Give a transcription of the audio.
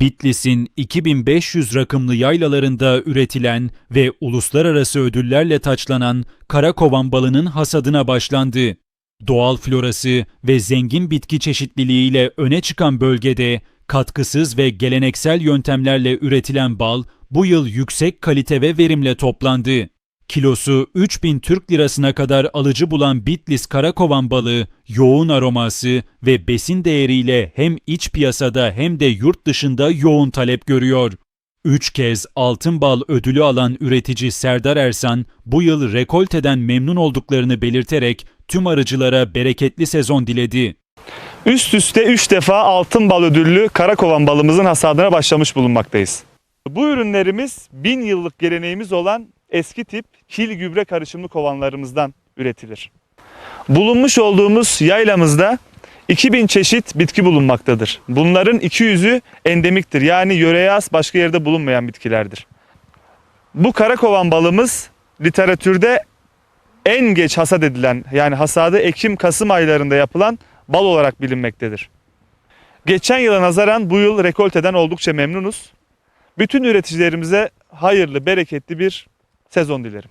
Bitlis'in 2500 rakımlı yaylalarında üretilen ve uluslararası ödüllerle taçlanan karakovan balının hasadına başlandı. Doğal florası ve zengin bitki çeşitliliğiyle öne çıkan bölgede katkısız ve geleneksel yöntemlerle üretilen bal bu yıl yüksek kalite ve verimle toplandı. Kilosu 3000 Türk lirasına kadar alıcı bulan Bitlis Karakovan balığı yoğun aroması ve besin değeriyle hem iç piyasada hem de yurt dışında yoğun talep görüyor. Üç kez altın bal ödülü alan üretici Serdar Ersan bu yıl rekolteden memnun olduklarını belirterek tüm arıcılara bereketli sezon diledi. Üst üste 3 defa altın bal ödüllü karakovan balımızın hasadına başlamış bulunmaktayız. Bu ürünlerimiz bin yıllık geleneğimiz olan eski tip kil gübre karışımlı kovanlarımızdan üretilir. Bulunmuş olduğumuz yaylamızda 2000 çeşit bitki bulunmaktadır. Bunların 200'ü endemiktir yani yöreye az başka yerde bulunmayan bitkilerdir. Bu karakovan balımız literatürde en geç hasat edilen yani hasadı Ekim-Kasım aylarında yapılan bal olarak bilinmektedir. Geçen yıla nazaran bu yıl rekolteden oldukça memnunuz. Bütün üreticilerimize hayırlı, bereketli bir sezon dilerim.